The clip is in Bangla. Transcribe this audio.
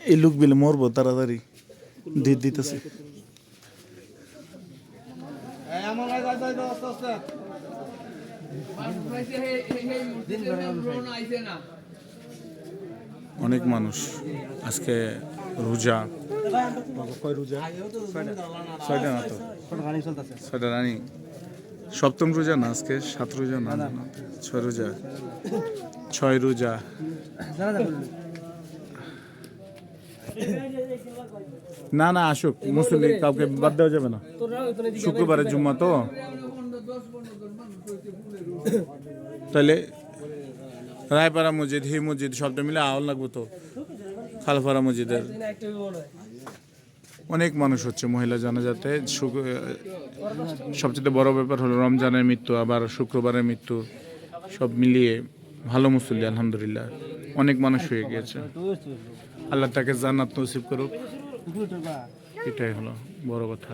এই লোক বিলে মরবো তাড়াতাড়ি। দিয়ে দিতেছে। অনেক মানুষ। আজকে রোজা। কয় রোজা? ছয়টা না তো? ছয়টা রানি। সপ্তম রোজা না আজকে সাত রোজা না? ছয় রোজা? ছয় রোজা। না না আসুক মুসলিম কাউকে বাদ দেওয়া যাবে না। শুক্রবারের জুম্মা তো। তাহলে রায়পাড়া মসজিদ হি মসজিদ সবটা মিলে আওয়াল লাগবো তো খালপাড়া মসজিদের। অনেক মানুষ হচ্ছে মহিলা জানাজাতে। সবচেয়ে বড় ব্যাপার হলো রমজানের মৃত্যু, আবার শুক্রবারের মৃত্যু, সব মিলিয়ে ভালো মুসল্লি, আলহামদুলিল্লাহ। অনেক মানুষ হয়ে গিয়েছে। আল্লাহ তাকে জান্নাত নসিব করুক। এটাই হলো বড় কথা।